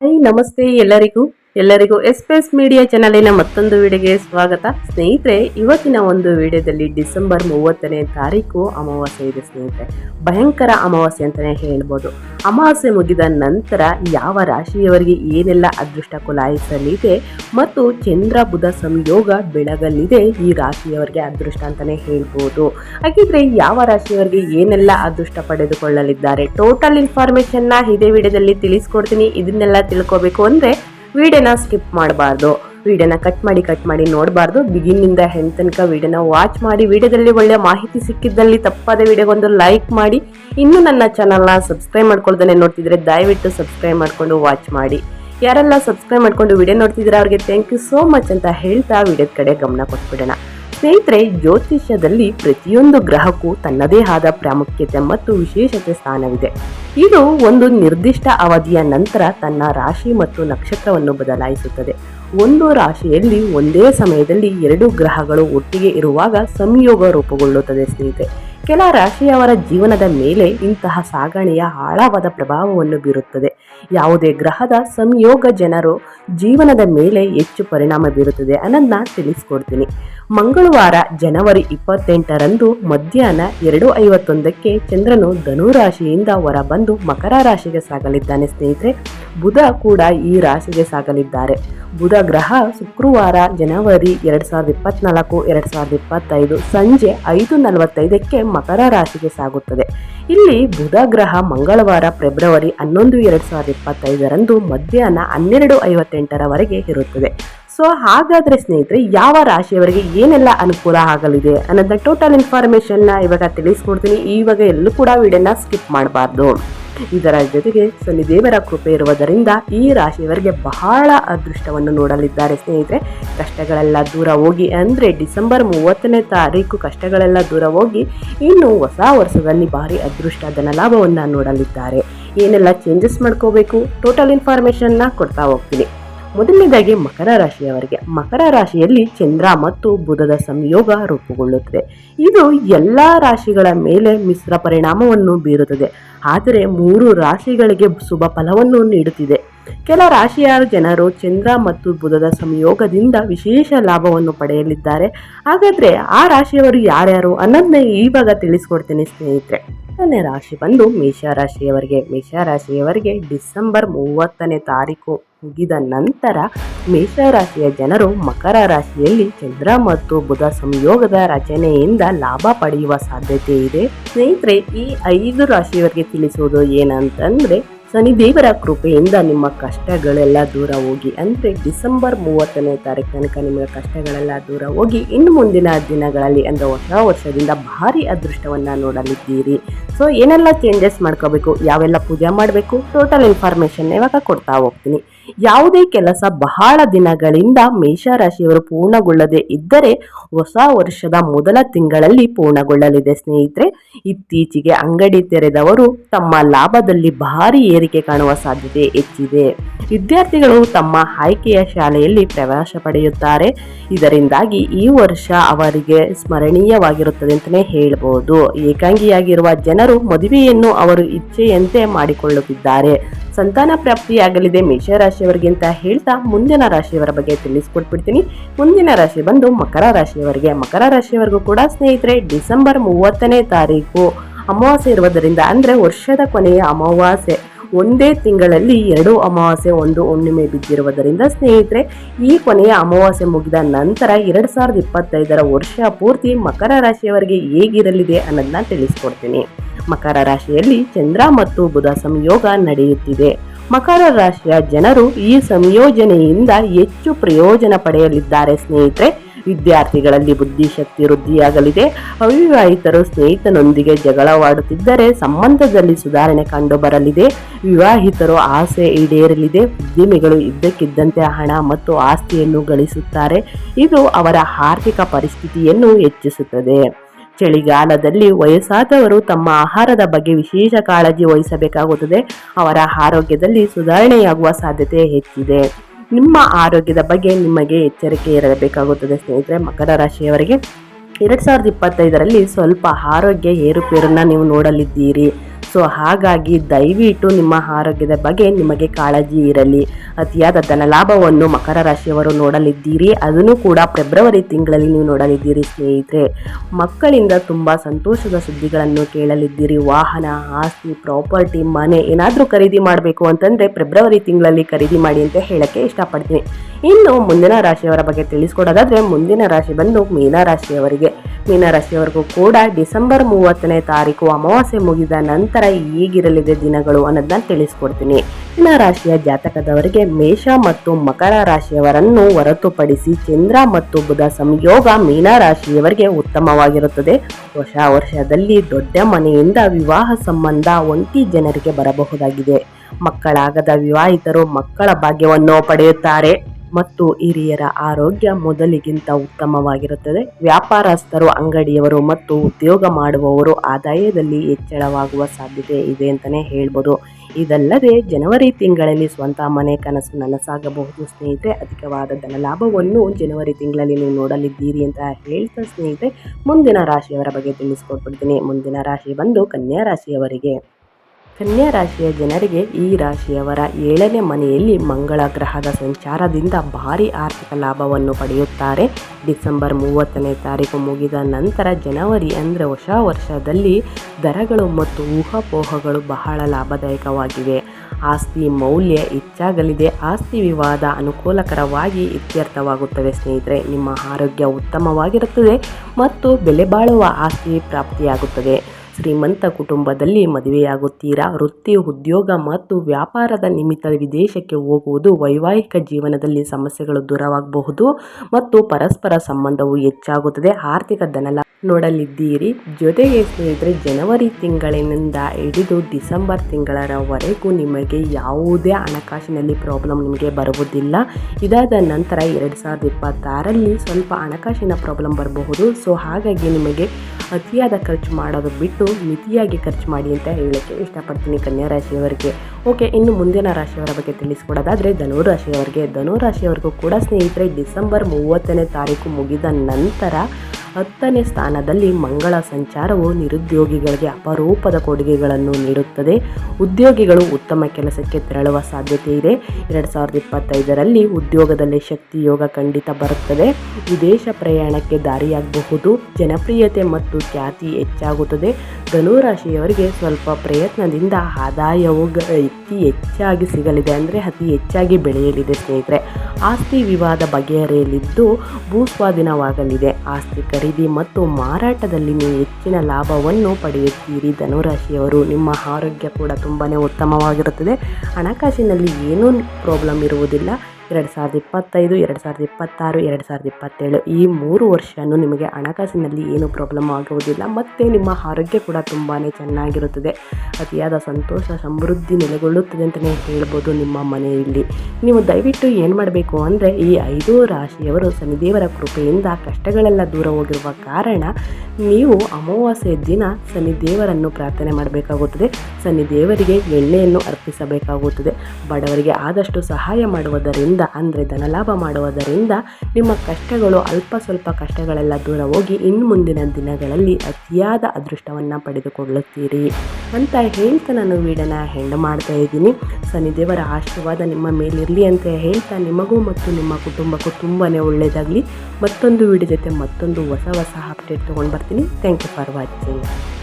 High ನಮಸ್ತೆ ಎಲ್ಲರಿಗೂ. ಎಲ್ಲರಿಗೂ ಎಸ್ಪೆಸ್ ಮೀಡಿಯಾ ಚಾನಲಿನ ಮತ್ತೊಂದು ವಿಡಿಯೋಗೆ ಸ್ವಾಗತ. ಸ್ನೇಹಿತರೆ, ಇವತ್ತಿನ ಒಂದು ವಿಡಿಯೋದಲ್ಲಿ ಡಿಸೆಂಬರ್ ಮೂವತ್ತನೇ ತಾರೀಕು ಅಮಾವಾಸ್ಯೆ ಇದೆ ಸ್ನೇಹಿತರೆ. ಭಯಂಕರ ಅಮಾವಾಸ್ಯೆ ಅಂತಲೇ ಹೇಳ್ಬೋದು. ಅಮಾವಾಸ್ಯೆ ಮುಗಿದ ನಂತರ ಯಾವ ರಾಶಿಯವರಿಗೆ ಏನೆಲ್ಲ ಅದೃಷ್ಟ ಕುಲಾಯಿಸಲಿದೆ ಮತ್ತು ಚಂದ್ರ ಬುಧ ಸಂಯೋಗ ಬೆಳಗಲಿದೆ ಈ ರಾಶಿಯವರಿಗೆ ಅದೃಷ್ಟ ಅಂತಲೇ ಹೇಳ್ಬೋದು. ಹಾಗಿದ್ರೆ ಯಾವ ರಾಶಿಯವರಿಗೆ ಏನೆಲ್ಲ ಅದೃಷ್ಟ ಪಡೆದುಕೊಳ್ಳಲಿದ್ದಾರೆ? ಟೋಟಲ್ ಇನ್ಫಾರ್ಮೇಷನ್ನ ಇದೇ ವಿಡಿಯೋದಲ್ಲಿ ತಿಳಿಸ್ಕೊಡ್ತೀನಿ. ಇದನ್ನೆಲ್ಲ ತಿಳ್ಕೊಬೇಕು ಅಂದರೆ ವಿಡಿಯೋನ ಸ್ಕಿಪ್ ಮಾಡಬಾರ್ದು. ವೀಡಿಯೋನ ಕಟ್ ಮಾಡಿ ಕಟ್ ಮಾಡಿ ನೋಡಬಾರ್ದು. ಬಿಗಿನಿಂದ ಹೆಣ್ ತನಕ ವೀಡಿಯೋನ ವಾಚ್ ಮಾಡಿ, ವಿಡಿಯೋದಲ್ಲಿ ಒಳ್ಳೆಯ ಮಾಹಿತಿ ಸಿಕ್ಕಿದ್ದಲ್ಲಿ ತಪ್ಪಾದ ವಿಡಿಯೋಗೊಂದು ಲೈಕ್ ಮಾಡಿ. ಇನ್ನೂ ನನ್ನ ಚಾನಲ್ನ ಸಬ್ಸ್ಕ್ರೈಬ್ ಮಾಡ್ಕೊಳ್ದೇ ನೋಡ್ತಿದ್ರೆ ದಯವಿಟ್ಟು ಸಬ್ಸ್ಕ್ರೈಬ್ ಮಾಡಿಕೊಂಡು ವಾಚ್ ಮಾಡಿ. ಯಾರೆಲ್ಲ ಸಬ್ಸ್ಕ್ರೈಬ್ ಮಾಡಿಕೊಂಡು ವೀಡಿಯೋ ನೋಡ್ತಿದ್ರೆ ಅವ್ರಿಗೆ ಥ್ಯಾಂಕ್ ಯು ಸೋ ಮಚ್ ಅಂತ ಹೇಳ್ತಾ ವಿಡಿಯೋದ ಕಡೆ ಗಮನ ಕೊಟ್ಬಿಡೋಣ. ಸ್ನೇಹಿತರೆ, ಜ್ಯೋತಿಷ್ಯದಲ್ಲಿ ಪ್ರತಿಯೊಂದು ಗ್ರಹಕ್ಕೂ ತನ್ನದೇ ಆದ ಪ್ರಾಮುಖ್ಯತೆ ಮತ್ತು ವಿಶೇಷತೆ ಸ್ಥಾನವಿದೆ. ಇದು ಒಂದು ನಿರ್ದಿಷ್ಟ ಅವಧಿಯ ನಂತರ ತನ್ನ ರಾಶಿ ಮತ್ತು ನಕ್ಷತ್ರವನ್ನು ಬದಲಾಯಿಸುತ್ತದೆ. ಒಂದು ರಾಶಿಯಲ್ಲಿ ಒಂದೇ ಸಮಯದಲ್ಲಿ ಎರಡು ಗ್ರಹಗಳು ಒಟ್ಟಿಗೆ ಇರುವಾಗ ಸಂಯೋಗ ರೂಪುಗೊಳ್ಳುತ್ತದೆ ಸ್ನೇಹಿತರೆ. ಕೆಲ ರಾಶಿಯವರ ಜೀವನದ ಮೇಲೆ ಇಂತಹ ಸಾಗಣೆಯ ಆಳವಾದ ಪ್ರಭಾವವನ್ನು ಬೀರುತ್ತದೆ. ಯಾವುದೇ ಗ್ರಹದ ಸಂಯೋಗ ಜನರು ಜೀವನದ ಮೇಲೆ ಹೆಚ್ಚು ಪರಿಣಾಮ ಬೀರುತ್ತದೆ ಅನ್ನೋದನ್ನ ತಿಳಿಸ್ಕೊಡ್ತೀನಿ. ಮಂಗಳವಾರ ಜನವರಿ ಇಪ್ಪತ್ತೆಂಟರಂದು ಮಧ್ಯಾಹ್ನ ಎರಡು ಐವತ್ತೊಂದಕ್ಕೆ ಚಂದ್ರನು ಧನುರಾಶಿಯಿಂದ ಹೊರಬಂದು ಮಕರ ರಾಶಿಗೆ ಸಾಗಲಿದ್ದಾನೆ ಸ್ನೇಹಿತರೆ. ಬುಧ ಕೂಡ ಈ ರಾಶಿಗೆ ಸಾಗಲಿದ್ದಾರೆ. ಬುಧ ಗ್ರಹ ಶುಕ್ರವಾರ ಜನವರಿ ಎರಡು ಸಾವಿರದ ಇಪ್ಪತ್ನಾಲ್ಕು, ಎರಡು ಸಾವಿರದ ಇಪ್ಪತ್ತೈದು ಸಂಜೆ ಐದು ನಲವತ್ತೈದಕ್ಕೆ ಮಕರ ರಾಶಿಗೆ ಸಾಗುತ್ತದೆ. ಇಲ್ಲಿ ಬುಧ ಗ್ರಹ ಮಂಗಳವಾರ ಫೆಬ್ರವರಿ ಹನ್ನೊಂದು, ಎರಡು ಸಾವಿರದ ಇಪ್ಪತ್ತೈದರಂದು ಮಧ್ಯಾಹ್ನ ಹನ್ನೆರಡು ಐವತ್ತೆಂಟರವರೆಗೆ ಇರುತ್ತದೆ. ಸೊ ಹಾಗಾದ್ರೆ ಸ್ನೇಹಿತರೆ, ಯಾವ ರಾಶಿಯವರಿಗೆ ಏನೆಲ್ಲ ಅನುಕೂಲ ಆಗಲಿದೆ ಅನ್ನೋದನ್ನ ಟೋಟಲ್ ಇನ್ಫಾರ್ಮೇಶನ್ನ ಇವಾಗ ತಿಳಿಸ್ಕೊಡ್ತೀನಿ. ಇವಾಗ ಎಲ್ಲೂ ಕೂಡ ವಿಡಿಯೋನ ಸ್ಕಿಪ್ ಮಾಡಬಾರ್ದು. ಇದರ ಜೊತೆಗೆ ಶನಿದೇವರ ಕೃಪೆ ಇರುವುದರಿಂದ ಈ ರಾಶಿಯವರಿಗೆ ಬಹಳ ಅದೃಷ್ಟವನ್ನು ನೋಡಲಿದ್ದಾರೆ ಸ್ನೇಹಿತರೆ. ಕಷ್ಟಗಳೆಲ್ಲ ದೂರ ಹೋಗಿ ಅಂದರೆ ಡಿಸೆಂಬರ್ ಮೂವತ್ತನೇ ತಾರೀಕು ಕಷ್ಟಗಳೆಲ್ಲ ದೂರ ಹೋಗಿ ಇನ್ನು ಹೊಸ ವರ್ಷದಲ್ಲಿ ಭಾರಿ ಅದೃಷ್ಟ ಧನಲಾಭವನ್ನು ನೋಡಲಿದ್ದಾರೆ. ಏನೆಲ್ಲ ಚೇಂಜಸ್ ಮಾಡ್ಕೋಬೇಕು? ಟೋಟಲ್ ಇನ್ಫಾರ್ಮೇಷನ್ನ ಕೊಡ್ತಾ ಹೋಗ್ತೀನಿ. ಮೊದಲನೇದಾಗಿ ಮಕರ ರಾಶಿಯವರಿಗೆ. ಮಕರ ರಾಶಿಯಲ್ಲಿ ಚಂದ್ರ ಮತ್ತು ಬುಧದ ಸಂಯೋಗ ರೂಪುಗೊಳ್ಳುತ್ತದೆ. ಇದು ಎಲ್ಲ ರಾಶಿಗಳ ಮೇಲೆ ಮಿಶ್ರ ಪರಿಣಾಮವನ್ನು ಬೀರುತ್ತದೆ. ಆದರೆ ಮೂರು ರಾಶಿಗಳಿಗೆ ಶುಭ ಫಲವನ್ನು ನೀಡುತ್ತಿದೆ. ಕೆಲ ರಾಶಿಯ ಜನರು ಚಂದ್ರ ಮತ್ತು ಬುಧದ ಸಂಯೋಗದಿಂದ ವಿಶೇಷ ಲಾಭವನ್ನು ಪಡೆಯಲಿದ್ದಾರೆ. ಹಾಗಾದರೆ ಆ ರಾಶಿಯವರು ಯಾರ್ಯಾರು ಅನ್ನೋದನ್ನ ಇವಾಗ ತಿಳಿಸ್ಕೊಡ್ತೀನಿ ಸ್ನೇಹಿತರೆ. ಮೊದಲನೇ ರಾಶಿ ಬಂದು ಮೇಷರಾಶಿಯವರಿಗೆ ಮೇಷರಾಶಿಯವರಿಗೆ ಡಿಸೆಂಬರ್ ಮೂವತ್ತನೇ ತಾರೀಕು. ಮುಗಿದ ನಂತರ ಮೇಷರಾಶಿಯ ಜನರು ಮಕರ ರಾಶಿಯಲ್ಲಿ ಚಂದ್ರ ಮತ್ತು ಬುಧ ಸಂಯೋಗದ ರಚನೆಯಿಂದ ಲಾಭ ಪಡೆಯುವ ಸಾಧ್ಯತೆ ಇದೆ. ಸ್ನೇಹಿತರೆ, ಈ ಐದು ರಾಶಿಯವರಿಗೆ ತಿಳಿಸುವುದು ಏನಂತಂದ್ರೆ, ಶನಿದೇವರ ಕೃಪೆಯಿಂದ ನಿಮ್ಮ ಕಷ್ಟಗಳೆಲ್ಲ ದೂರ ಹೋಗಿ, ಅಂದರೆ ಡಿಸೆಂಬರ್ ಮೂವತ್ತನೇ ತಾರೀಕು ತನಕ ನಿಮ್ಮ ಕಷ್ಟಗಳೆಲ್ಲ ದೂರ ಹೋಗಿ, ಇನ್ನು ಮುಂದಿನ ದಿನಗಳಲ್ಲಿ ಅಂದರೆ ಹೊಸ ವರ್ಷದಿಂದ ಭಾರಿ ಅದೃಷ್ಟವನ್ನು ನೋಡಲಿದ್ದೀರಿ. ಸೊ ಏನೆಲ್ಲ ಚೇಂಜಸ್ ಮಾಡ್ಕೋಬೇಕು, ಯಾವೆಲ್ಲ ಪೂಜೆ ಮಾಡಬೇಕು ಟೋಟಲ್ ಇನ್ಫಾರ್ಮೇಷನ್ ಇವಾಗ ಕೊಡ್ತಾ ಹೋಗ್ತೀನಿ. ಯಾವುದೇ ಕೆಲಸ ಬಹಳ ದಿನಗಳಿಂದ ಮೇಷರಾಶಿಯವರು ಪೂರ್ಣಗೊಳ್ಳದೆ ಇದ್ದರೆ ಹೊಸ ವರ್ಷದ ಮೊದಲ ತಿಂಗಳಲ್ಲಿ ಪೂರ್ಣಗೊಳ್ಳಲಿದೆ ಸ್ನೇಹಿತರೆ. ಇತ್ತೀಚೆಗೆ ಅಂಗಡಿ ತೆರೆದವರು ತಮ್ಮ ಲಾಭದಲ್ಲಿ ಭಾರಿ ಏರಿಕೆ ಕಾಣುವ ಸಾಧ್ಯತೆ ಹೆಚ್ಚಿದೆ. ವಿದ್ಯಾರ್ಥಿಗಳು ತಮ್ಮ ಆಯ್ಕೆಯ ಶಾಲೆಯಲ್ಲಿ ಪ್ರವೇಶ ಪಡೆಯುತ್ತಾರೆ. ಇದರಿಂದಾಗಿ ಈ ವರ್ಷ ಅವರಿಗೆ ಸ್ಮರಣೀಯವಾಗಿರುತ್ತದೆ ಅಂತಲೇ ಹೇಳಬಹುದು ಏಕಾಂಗಿಯಾಗಿರುವ ಜನರು ಮದುವೆಯನ್ನು ಅವರು ಇಚ್ಛೆಯಂತೆ ಮಾಡಿಕೊಳ್ಳುತ್ತಿದ್ದಾರೆ. ಸಂತಾನ ಪ್ರಾಪ್ತಿಯಾಗಲಿದೆ ಮೇಷರಾಶಿಯವರಿಗೆ ಅಂತ ಹೇಳ್ತಾ ಮುಂದಿನ ರಾಶಿಯವರ ಬಗ್ಗೆ ತಿಳಿಸ್ಕೊಟ್ಬಿಡ್ತೀನಿ. ಮುಂದಿನ ರಾಶಿ ಬಂದು ಮಕರ ರಾಶಿಯವರಿಗೆ. ಮಕರ ರಾಶಿಯವರೆಗೂ ಕೂಡ ಸ್ನೇಹಿತರೆ, ಡಿಸೆಂಬರ್ ಮೂವತ್ತನೇ ತಾರೀಕು ಅಮಾವಾಸ್ಯೆ ಇರುವುದರಿಂದ ಅಂದರೆ ವರ್ಷದ ಕೊನೆಯ ಅಮಾವಾಸ್ಯೆ. ಒಂದೇ ತಿಂಗಳಲ್ಲಿ ಎರಡು ಅಮಾವಾಸ್ಯೆ, ಒಂದು ಹುಣ್ಣಿಮೆ ಬಿದ್ದಿರುವುದರಿಂದ ಸ್ನೇಹಿತರೆ, ಈ ಕೊನೆಯ ಅಮಾವಾಸ್ಯೆ ಮುಗಿದ ನಂತರ ಎರಡು ಸಾವಿರದ ಇಪ್ಪತ್ತೈದರ ವರ್ಷ ಪೂರ್ತಿ ಮಕರ ರಾಶಿಯವರಿಗೆ ಹೇಗಿರಲಿದೆ ಅನ್ನೋದನ್ನ ತಿಳಿಸ್ಕೊಡ್ತೀನಿ. ಮಕರ ರಾಶಿಯಲ್ಲಿ ಚಂದ್ರ ಮತ್ತು ಬುಧ ಸಂಯೋಗ ನಡೆಯುತ್ತಿದೆ. ಮಕರ ರಾಶಿಯ ಜನರು ಈ ಸಂಯೋಜನೆಯಿಂದ ಹೆಚ್ಚು ಪ್ರಯೋಜನ ಪಡೆಯಲಿದ್ದಾರೆ ಸ್ನೇಹಿತರೆ. ವಿದ್ಯಾರ್ಥಿಗಳಲ್ಲಿ ಬುದ್ಧಿಶಕ್ತಿ ವೃದ್ಧಿಯಾಗಲಿದೆ. ಅವಿವಾಹಿತರು ಸ್ನೇಹಿತನೊಂದಿಗೆ ಜಗಳವಾಡುತ್ತಿದ್ದರೆ ಸಂಬಂಧದಲ್ಲಿ ಸುಧಾರಣೆ ಕಂಡುಬರಲಿದೆ. ವಿವಾಹಿತರು ಆಸೆ ಈಡೇರಲಿದೆ. ಉದ್ಯಮಿಗಳು ಇದ್ದಕ್ಕಿದ್ದಂತೆ ಹಣ ಮತ್ತು ಆಸ್ತಿಯನ್ನು ಗಳಿಸುತ್ತಾರೆ. ಇದು ಅವರ ಆರ್ಥಿಕ ಪರಿಸ್ಥಿತಿಯನ್ನು ಹೆಚ್ಚಿಸುತ್ತದೆ. ಚಳಿಗಾಲದಲ್ಲಿ ವಯಸ್ಸಾದವರು ತಮ್ಮ ಆಹಾರದ ಬಗ್ಗೆ ವಿಶೇಷ ಕಾಳಜಿ ವಹಿಸಬೇಕಾಗುತ್ತದೆ. ಅವರ ಆರೋಗ್ಯದಲ್ಲಿ ಸುಧಾರಣೆಯಾಗುವ ಸಾಧ್ಯತೆ ಹೆಚ್ಚಿದೆ. ನಿಮ್ಮ ಆರೋಗ್ಯದ ಬಗ್ಗೆ ನಿಮಗೆ ಎಚ್ಚರಿಕೆ ಇರಬೇಕಾಗುತ್ತದೆ ಸ್ನೇಹಿತರೆ, ಮಕರ ರಾಶಿಯವರಿಗೆ. ಎರಡು ಸಾವಿರದ ಇಪ್ಪತ್ತೈದರಲ್ಲಿ ಸ್ವಲ್ಪ ಆರೋಗ್ಯ ಏರುಪೇರನ್ನು ನೀವು ನೋಡಲಿದ್ದೀರಿ. ಸೊ ಹಾಗಾಗಿ ದಯವಿಟ್ಟು ನಿಮ್ಮ ಆರೋಗ್ಯದ ಬಗ್ಗೆ ನಿಮಗೆ ಕಾಳಜಿ ಇರಲಿ. ಅತಿಯಾದ ಧನಲಾಭವನ್ನು ಮಕರ ರಾಶಿಯವರು ನೋಡಲಿದ್ದೀರಿ. ಅದನ್ನು ಕೂಡ ಫೆಬ್ರವರಿ ತಿಂಗಳಲ್ಲಿ ನೀವು ನೋಡಲಿದ್ದೀರಿ ಸ್ನೇಹಿತರೆ. ಮಕ್ಕಳಿಂದ ತುಂಬ ಸಂತೋಷದ ಸುದ್ದಿಗಳನ್ನು ಕೇಳಲಿದ್ದೀರಿ. ವಾಹನ, ಆಸ್ತಿ, ಪ್ರಾಪರ್ಟಿ, ಮನೆ ಏನಾದರೂ ಖರೀದಿ ಮಾಡಬೇಕು ಅಂತಂದರೆ ಫೆಬ್ರವರಿ ತಿಂಗಳಲ್ಲಿ ಖರೀದಿ ಮಾಡಿ ಅಂತ ಹೇಳೋಕ್ಕೆ ಇಷ್ಟಪಡ್ತೀನಿ. ಇನ್ನು ಮುಂದಿನ ರಾಶಿಯವರ ಬಗ್ಗೆ ತಿಳಿಸ್ಕೊಡೋದಾದರೆ ಮುಂದಿನ ರಾಶಿ ಬಂದು ಮೀನರಾಶಿಯವರಿಗೆ. ಮೀನರಾಶಿಯವರೆಗೂ ಕೂಡ ಡಿಸೆಂಬರ್ ಮೂವತ್ತನೇ ತಾರೀಕು ಅಮಾವಾಸ್ಯೆ ಮುಗಿದ ನಂತರ ಈಗಿರಲಿದೆ ದಿನಗಳು ಅನ್ನೋದನ್ನ ತಿಳಿಸ್ಕೊಡ್ತೀನಿ. ಮೀನರಾಶಿಯ ಜಾತಕದವರಿಗೆ ಮೇಷ ಮತ್ತು ಮಕರ ರಾಶಿಯವರನ್ನು ಹೊರತುಪಡಿಸಿ ಚಂದ್ರ ಮತ್ತು ಬುಧ ಸಂಯೋಗ ಮೀನರಾಶಿಯವರಿಗೆ ಉತ್ತಮವಾಗಿರುತ್ತದೆ. ಹೊಸ ವರ್ಷದಲ್ಲಿ ದೊಡ್ಡ ಮನೆಯಿಂದ ವಿವಾಹ ಸಂಬಂಧ ಒಂಟಿ ಜನರಿಗೆ ಬರಬಹುದಾಗಿದೆ. ಮಕ್ಕಳಾಗದ ವಿವಾಹಿತರು ಮಕ್ಕಳ ಭಾಗ್ಯವನ್ನು ಪಡೆಯುತ್ತಾರೆ. ಮತ್ತು ಹಿರಿಯರ ಆರೋಗ್ಯ ಮೊದಲಿಗಿಂತ ಉತ್ತಮವಾಗಿರುತ್ತದೆ. ವ್ಯಾಪಾರಸ್ಥರು, ಅಂಗಡಿಯವರು ಮತ್ತು ಉದ್ಯೋಗ ಮಾಡುವವರು ಆದಾಯದಲ್ಲಿ ಹೆಚ್ಚಳವಾಗುವ ಸಾಧ್ಯತೆ ಇದೆ ಅಂತಲೇ ಹೇಳ್ಬೋದು. ಇದಲ್ಲದೆ ಜನವರಿ ತಿಂಗಳಲ್ಲಿ ಸ್ವಂತ ಮನೆ, ಕನಸು ನನಸಾಗಬಹುದು. ಸ್ನೇಹಿತರೆ, ಅಧಿಕವಾದ ಧನಲಾಭವನ್ನು ಜನವರಿ ತಿಂಗಳಲ್ಲಿ ನೀವು ನೋಡಲಿದ್ದೀರಿ ಅಂತ ಹೇಳ್ತಾ ಸ್ನೇಹಿತರೆ, ಮುಂದಿನ ರಾಶಿಯವರ ಬಗ್ಗೆ ತಿಳಿಸ್ಕೊಟ್ಬಿಡ್ತೀನಿ. ಮುಂದಿನ ರಾಶಿ ಬಂದು ಕನ್ಯಾ ರಾಶಿಯವರಿಗೆ ಕನ್ಯಾ ರಾಶಿಯ ಜನರಿಗೆ ಈ ರಾಶಿಯವರ ಏಳನೇ ಮನೆಯಲ್ಲಿ ಮಂಗಳ ಗ್ರಹದ ಸಂಚಾರದಿಂದ ಭಾರಿ ಆರ್ಥಿಕ ಲಾಭವನ್ನು ಪಡೆಯುತ್ತಾರೆ. ಡಿಸೆಂಬರ್ ಮೂವತ್ತನೇ ತಾರೀಕು ಮುಗಿದ ನಂತರ ಜನವರಿ ಅಂದರೆ ಹೊಸ ವರ್ಷದಲ್ಲಿ ದರಗಳು ಮತ್ತು ಊಹಾಪೋಹಗಳು ಬಹಳ ಲಾಭದಾಯಕವಾಗಿವೆ. ಆಸ್ತಿ ಮೌಲ್ಯ ಹೆಚ್ಚಾಗಲಿದೆ. ಆಸ್ತಿ ವಿವಾದ ಅನುಕೂಲಕರವಾಗಿ ಇತ್ಯರ್ಥವಾಗುತ್ತವೆ ಸ್ನೇಹಿತರೆ. ನಿಮ್ಮ ಆರೋಗ್ಯ ಉತ್ತಮವಾಗಿರುತ್ತದೆ ಮತ್ತು ಬೆಲೆ ಬಾಳುವ ಆಸ್ತಿ ಪ್ರಾಪ್ತಿಯಾಗುತ್ತದೆ. ಶ್ರೀಮಂತ ಕುಟುಂಬದಲ್ಲಿ ಮದುವೆಯಾಗುತ್ತೀರಾ? ವೃತ್ತಿ, ಉದ್ಯೋಗ ಮತ್ತು ವ್ಯಾಪಾರದ ನಿಮಿತ್ತ ವಿದೇಶಕ್ಕೆ ಹೋಗುವುದು ವೈವಾಹಿಕ ಜೀವನದಲ್ಲಿ ಸಮಸ್ಯೆಗಳು ದೂರವಾಗಬಹುದು ಮತ್ತು ಪರಸ್ಪರ ಸಂಬಂಧವು ಹೆಚ್ಚಾಗುತ್ತದೆ. ಆರ್ಥಿಕ ಧನಲ ನೋಡಲಿದ್ದೀರಿ. ಜೊತೆಗೆ ಸ್ನೇಹಿತರೆ, ಜನವರಿ ತಿಂಗಳಿನಿಂದ ಹಿಡಿದು ಡಿಸೆಂಬರ್ ತಿಂಗಳವರೆಗೂ ನಿಮಗೆ ಯಾವುದೇ ಹಣಕಾಸಿನಲ್ಲಿ ಪ್ರಾಬ್ಲಮ್ ನಿಮಗೆ ಬರುವುದಿಲ್ಲ. ಇದಾದ ನಂತರ ಎರಡು ಸಾವಿರದ ಇಪ್ಪತ್ತಾರರಲ್ಲಿ ಸ್ವಲ್ಪ ಹಣಕಾಸಿನ ಪ್ರಾಬ್ಲಮ್ ಬರಬಹುದು. ಸೊ, ಹಾಗಾಗಿ ನಿಮಗೆ ಅತಿಯಾದ ಖರ್ಚು ಮಾಡೋದು ಬಿಟ್ಟು ಮಿತಿಯಾಗಿ ಖರ್ಚು ಮಾಡಿ ಅಂತ ಹೇಳೋಕ್ಕೆ ಇಷ್ಟಪಡ್ತೀನಿ ಕನ್ಯಾ ರಾಶಿಯವರಿಗೆ. ಓಕೆ, ಇನ್ನು ಮುಂದಿನ ರಾಶಿಯವರ ಬಗ್ಗೆ ತಿಳಿಸ್ಕೊಡೋದಾದರೆ ಧನುರಾಶಿಯವರಿಗೆ ಧನುರಾಶಿಯವರೆಗೂ ಧನು ರಾಶಿಯವರೆಗೂ ಕೂಡ ಸ್ನೇಹಿತರೆ, ಡಿಸೆಂಬರ್ ಮೂವತ್ತನೇ ತಾರೀಕು ಮುಗಿದ ನಂತರ ಹತ್ತನೇ ಸ್ಥಾನದಲ್ಲಿ ಮಂಗಳ ಸಂಚಾರವು ನಿರುದ್ಯೋಗಿಗಳಿಗೆ ಅಪರೂಪದ ಕೊಡುಗೆಗಳನ್ನು ನೀಡುತ್ತದೆ. ಉದ್ಯೋಗಿಗಳು ಉತ್ತಮ ಕೆಲಸಕ್ಕೆ ತೆರಳುವ ಸಾಧ್ಯತೆ ಇದೆ. ಎರಡು ಸಾವಿರದ ಇಪ್ಪತ್ತೈದರಲ್ಲಿ ಉದ್ಯೋಗದಲ್ಲಿ ಶಕ್ತಿ ಯೋಗ ಖಂಡಿತ ಬರುತ್ತದೆ. ವಿದೇಶ ಪ್ರಯಾಣಕ್ಕೆ ದಾರಿಯಾಗಬಹುದು. ಜನಪ್ರಿಯತೆ ಮತ್ತು ಖ್ಯಾತಿ ಹೆಚ್ಚಾಗುತ್ತದೆ. ಧನುರಾಶಿಯವರಿಗೆ ಸ್ವಲ್ಪ ಪ್ರಯತ್ನದಿಂದ ಆದಾಯವು ಅತಿ ಹೆಚ್ಚಾಗಿ ಸಿಗಲಿದೆ ಅಂದರೆ ಅತಿ ಹೆಚ್ಚಾಗಿ ಬೆಳೆಯಲಿದೆ ಸ್ನೇಹಿತರೆ. ಆಸ್ತಿ ವಿವಾದ ಬಗೆಹರಿಯಲಿದ್ದು ಭೂಸ್ವಾಧೀನವಾಗಲಿದೆ. ಆಸ್ತಿ ಖರೀದಿ ಮತ್ತು ಮಾರಾಟದಲ್ಲಿ ನೀವು ಹೆಚ್ಚಿನ ಲಾಭವನ್ನು ಪಡೆಯುತ್ತೀರಿ. ಧನುರಾಶಿಯವರು, ನಿಮ್ಮ ಆರೋಗ್ಯ ಕೂಡ ತುಂಬಾ ಉತ್ತಮವಾಗಿರುತ್ತದೆ. ಹಣಕಾಸಿನಲ್ಲಿ ಏನೂ ಪ್ರಾಬ್ಲಮ್ ಇರುವುದಿಲ್ಲ. ಎರಡು ಸಾವಿರದ ಇಪ್ಪತ್ತೈದು, ಎರಡು ಸಾವಿರದ ಇಪ್ಪತ್ತಾರು, ಎರಡು ಸಾವಿರದ ಇಪ್ಪತ್ತೇಳು. ಈ ಮೂರು ವರ್ಷವೂ ನಿಮಗೆ ಹಣಕಾಸಿನಲ್ಲಿ ಏನು ಪ್ರಾಬ್ಲಮ್ ಆಗುವುದಿಲ್ಲ, ಮತ್ತು ನಿಮ್ಮ ಆರೋಗ್ಯ ಕೂಡ ತುಂಬಾ ಚೆನ್ನಾಗಿರುತ್ತದೆ. ಅತಿಯಾದ ಸಂತೋಷ, ಸಮೃದ್ಧಿ ನೆಲೆಗೊಳ್ಳುತ್ತದೆ ಅಂತಲೇ ಹೇಳ್ಬೋದು ನಿಮ್ಮ ಮನೆಯಲ್ಲಿ. ನೀವು ದಯವಿಟ್ಟು ಏನು ಮಾಡಬೇಕು ಅಂದರೆ, ಈ ಐದು ರಾಶಿಯವರು ಶನಿದೇವರ ಕೃಪೆಯಿಂದ ಕಷ್ಟಗಳೆಲ್ಲ ದೂರ ಹೋಗಿರುವ ಕಾರಣ, ನೀವು ಅಮಾವಾಸ್ಯೆ ದಿನ ಶನಿದೇವರನ್ನು ಪ್ರಾರ್ಥನೆ ಮಾಡಬೇಕಾಗುತ್ತದೆ. ಶನಿದೇವರಿಗೆ ಎಣ್ಣೆಯನ್ನು ಅರ್ಪಿಸಬೇಕಾಗುತ್ತದೆ. ಬಡವರಿಗೆ ಆದಷ್ಟು ಸಹಾಯ ಮಾಡುವುದರಿಂದ ಅಂದರೆ ಧನಲಾಭ ಮಾಡುವುದರಿಂದ ನಿಮ್ಮ ಕಷ್ಟಗಳು ಅಲ್ಪ ಸ್ವಲ್ಪ ಕಷ್ಟಗಳೆಲ್ಲ ದೂರ ಹೋಗಿ ಇನ್ನು ಮುಂದಿನ ದಿನಗಳಲ್ಲಿ ಅತಿಯಾದ ಅದೃಷ್ಟವನ್ನು ಪಡೆದುಕೊಳ್ಳುತ್ತೀರಿ. ಅಂತ ಹೇಳ್ತಾ ನಾನು ವೀಡನ ಹೆಣ್ಣು ಮಾಡ್ತಾ ಇದ್ದೀನಿ. ಶನಿದೇವರ ಆಶೀರ್ವಾದ ನಿಮ್ಮ ಮೇಲಿರಲಿ ಅಂತ ಹೇಳ್ತಾ ನಿಮಗೂ ಮತ್ತು ನಿಮ್ಮ ಕುಟುಂಬಕ್ಕೂ ತುಂಬಾ ಒಳ್ಳೆಯದಾಗಲಿ ಮತ್ತೊಂದು ವಿಡಿಯೋ ಜೊತೆ ಮತ್ತೊಂದು ಹೊಸ ಹೊಸ ಅಪ್ಡೇಟ್ ತೊಗೊಂಡು ಬರ್ತೀನಿ. Thank you for watching